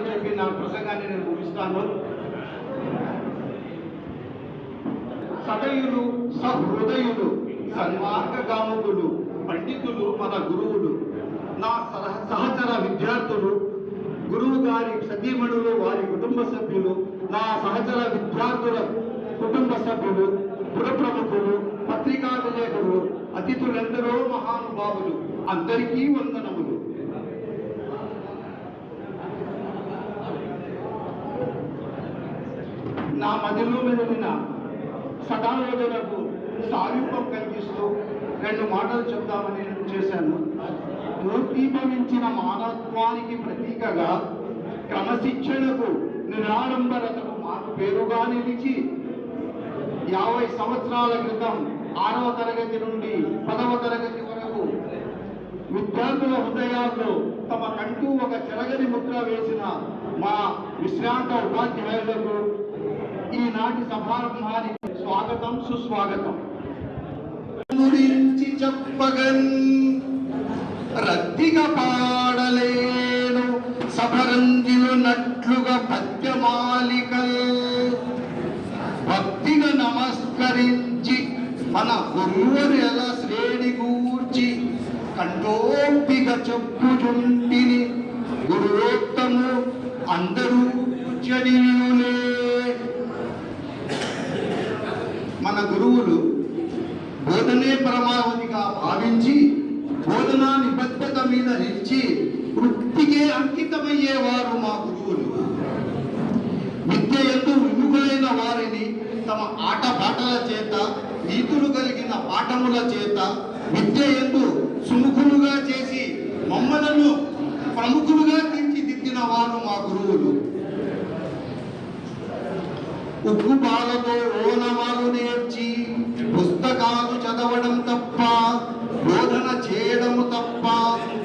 అని చెప్పి నా ప్రసంగాన్ని నేను ముగిస్తాను. సదయులు సహృదయులు సన్మార్గగాముకులు పండితులు మన గురువులు నా సహచర విద్యార్థులు గురువు గారి సతీమణులు వారి కుటుంబ సభ్యులు నా సహచర విద్యార్థుల కుటుంబ సభ్యులు పురప్రముఖులు పత్రికా విలేకరులు అతిథులెందరో మహానుభావులు అందరికీ వందనము నా మదిలో మెదిలిన సదాలోచనకు సారూపం కలిగిస్తూ రెండు మాటలు చెప్దామని నేను చేశాను. మూర్తిభవించిన మానవత్వానికి ప్రతీకగా క్రమశిక్షణకు నిరాడంబరతకు మాకు పేరుగా నిలిచి యాభై సంవత్సరాల క్రితం ఆరవ తరగతి నుండి పదవ తరగతి వరకు విద్యార్థుల హృదయాల్లో తమ కంటూ ఒక చెరగని ముద్ర వేసిన మా విశ్రాంత ఉపాధ్యాయులకు ఈనాటి సభారంభానికి స్వాగతం సుస్వాగతం. గురించి చెప్పగన్ రద్దిగా పాడలేను సభరంజిలు నట్లుగా పద్యమాలికల్. భక్తిగా నమస్కరించి మన గురువరుల శ్రేణి గూర్చి కంటోపిగా చెప్పుచుంటిని గురువోత్తము అందరూ జనీయులే మన గురువులు బోధనే పరమావధిగా భావించి బోధనా నిబద్ధత మీద నిలిచి వృత్తికే అంకితమయ్యేవారు మా గురువులు. విద్య ఎందు విముఖులైన వారిని తమ ఆట పాటల చేత నీతులు కలిగిన పాఠముల చేత విద్య ఎందు సుముఖులుగా చేసి మమ్మలను ప్రముఖులుగా తీర్చిదిద్దిన వారు మా గురువులు. ఉగ్గు బాలతో ఓనమాలు పుస్తకాలు చదవడం తప్ప బోధన చేయడము తప్ప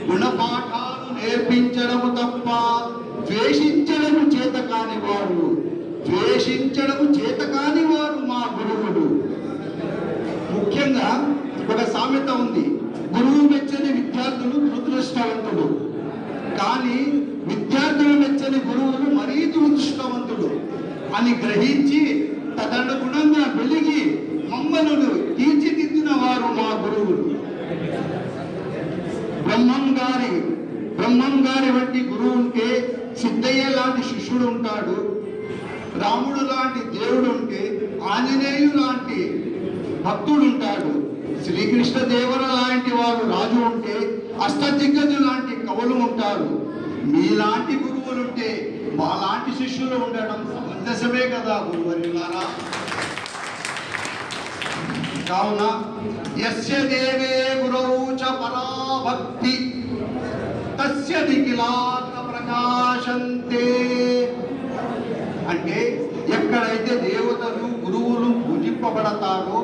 గుణపాఠాలు నేర్పించడము తప్ప ద్వేషించడము చేత కాని వారు ద్వేషించడము చేత కాని వారు మా గురువులు. ముఖ్యంగా ఒక సామెత ఉంది గురువు మెచ్చని విద్యార్థులు దురదృష్టవంతుడు కానీ విద్యార్థులు మెచ్చని గురువులు మరీ దురదృష్టవంతుడు అని గ్రహించి తదనుగుణంగా వెలిగి మమ్మలను తీర్చిదిద్దిన వారు మా గురువులు బ్రహ్మం గారి బ్రహ్మం గారి వంటి గురువు ఉంటే సిద్ధయ్య లాంటి శిష్యుడు ఉంటాడు రాముడు లాంటి దేవుడు ఉంటే ఆంజనేయులు లాంటి భక్తుడు ఉంటాడు శ్రీకృష్ణ దేవర లాంటి వారు రాజు ఉంటే అష్టదిగ్గజు లాంటి కవులు ఉంటారు మీలాంటి గురువులుంటే మాలాంటి శిష్యులు ఉండడం సమంజసమే కదా గురువరిలారా కావున ఎస్య దేవే గురవు చ పరాభక్తి తస్య నిఖిలాత్మ ప్రకాశంతే. అంటే ఎక్కడైతే దేవతలు గురువులు పూజింపబడతారో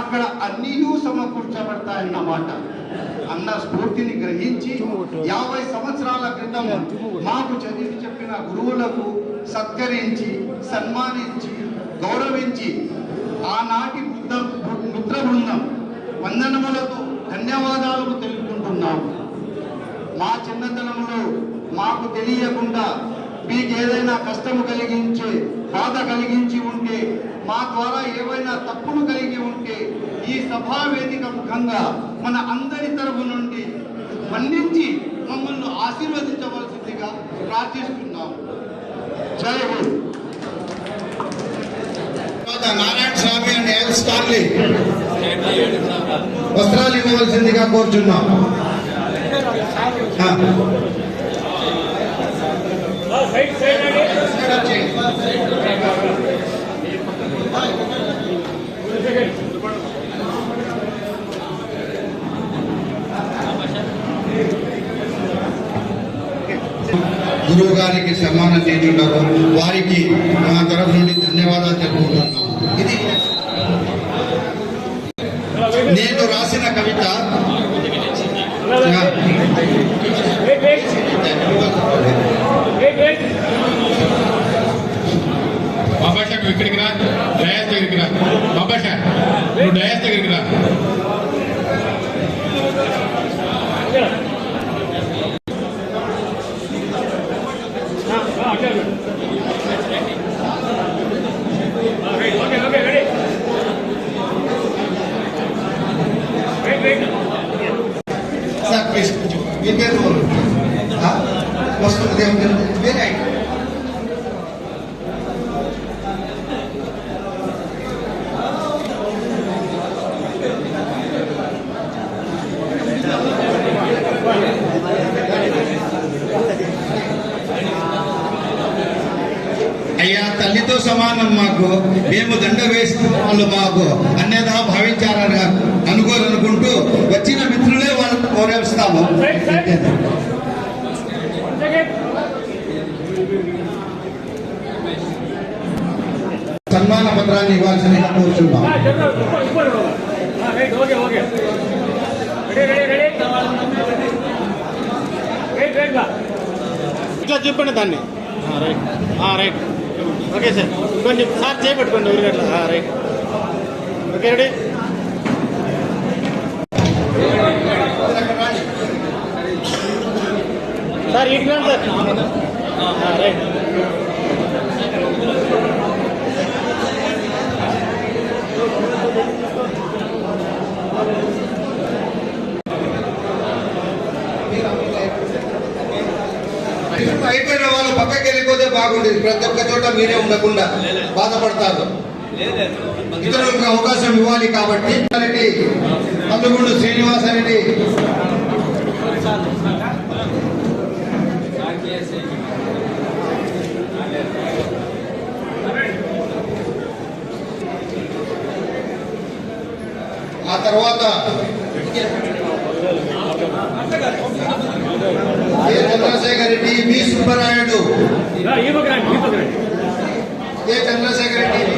అక్కడ అన్నీ సమకూర్చబడతాయన్నమాట. అన్న స్ఫూర్తిని గ్రహించి యాభై సంవత్సరాల క్రితం మాకు చదివి చెప్పిన గురువులకు సత్కరించి సన్మానించి గౌరవించి ఆనాటి బుద్ధ మిత్ర బృందం వందనములతో ధన్యవాదాలు తెలుపుకుంటున్నాము. మా చిన్నతనంలో మాకు తెలియకుండా మీకు ఏదైనా కష్టము కలిగించే బాధ కలిగించి ఉంటే మా ద్వారా ఏవైనా తప్పులు కలిగి ఉంటే ఈ సభా వేదిక ముఖంగా మన అందరి తరపు నుండి మన్నించి మమ్మల్ని ఆశీర్వదించవలసిందిగా ప్రార్థిస్తున్నాము జై హింద్. నారాయణ స్వామి అండ్ ఎల్ వస్త్రాలు ఇవ్వవలసిందిగా కోరుచున్నాం. గురువు గారికి సన్మానం చేస్తున్నారు వారికి మా తరఫు నుండి ధన్యవాదాలు తెలుపుతున్నాం வைக்கிறார் டயாஸ்டாக இருக்கிறார். பாபா சார் டயாஸ்டாக இருக்கிறார். మాకు అన్యదా భావించారని అనుకోరనుకుంటూ వచ్చిన మిత్రులే వాళ్ళని గౌరవిస్తాము సన్మాన పత్రాన్ని ఇవ్వాల్సిందిగా కోరుచున్నాం. ఇట్లా చెప్పండి దాన్ని. రైట్. రైట్. Okay sir. కొంచెం సార్ చేపెట్టుకోండి ఊరిగట్ల రైట్. ఓకే రెడీ సార్ ఇటు రండి సార్ రైట్ అయిపోయిన వాళ్ళు పక్కకి వెళ్ళిపోతే బాగుండేది. ప్రతి ఒక్క చోట మీరే ఉండకుండా బాధపడతారు. ఇతరులకు అవకాశం ఇవ్వాలి కాబట్టి అందుగుండు శ్రీనివాసరెడ్డి. ఆ తర్వాత A Chandrasekhar Reddy B Subbarayudu. A Chandrasekhar Reddy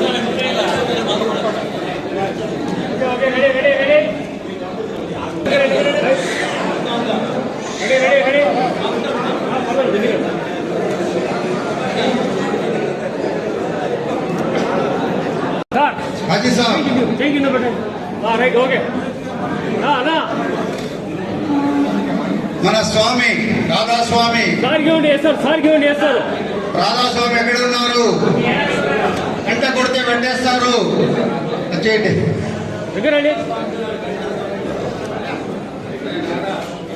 Radhaswamy ఎక్కడ ఉన్నారు? గంట కొడితే వెంటేస్తారు వచ్చేయండి. దగ్గరండి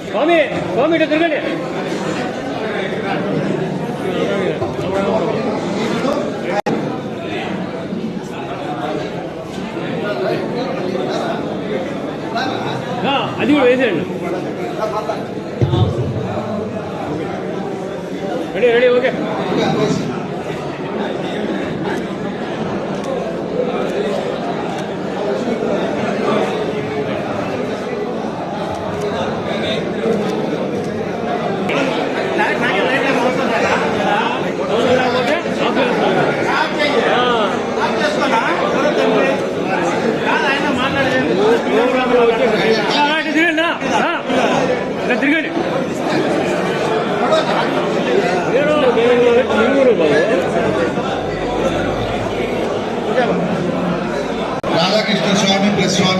స్వామి స్వామి ఆ, అది కూడా వేసేయండి. Ready ready okay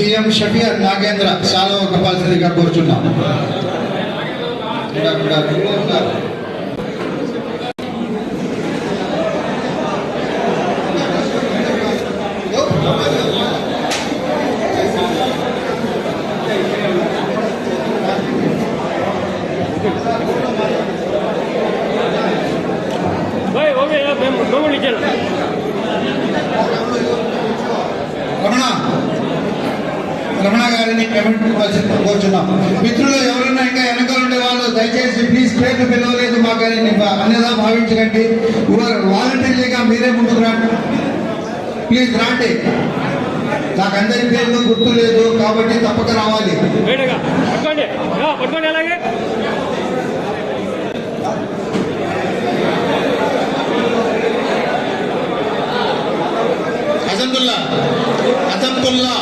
CM Shafeer Nagendra చాలా కపాల్సిందిగా కోరుచున్నాం Thank you. గారిని పేమెంట్ కోరుచున్నాం. మిత్రులు ఎవరైనా ఇంకా వెనకాల ఉండే వాళ్ళు దయచేసి ప్లీజ్ పేర్లు పిలవలేదు మాకు అన్యదా భావించకండి. వాలంటీర్లుగా మీరే ముందుకు రండి ప్లీజ్ రాండి. నాకు అందరి పేర్లు గుర్తు లేదు కాబట్టి తప్పక రావాలి. అసంతుల్లా అసంతుల్లా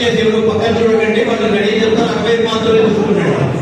దయచేసి పక్కన చూడకండి వాళ్ళు రెడీ చెప్తాను అరవై మాత్రమే చూసుకుంటాడు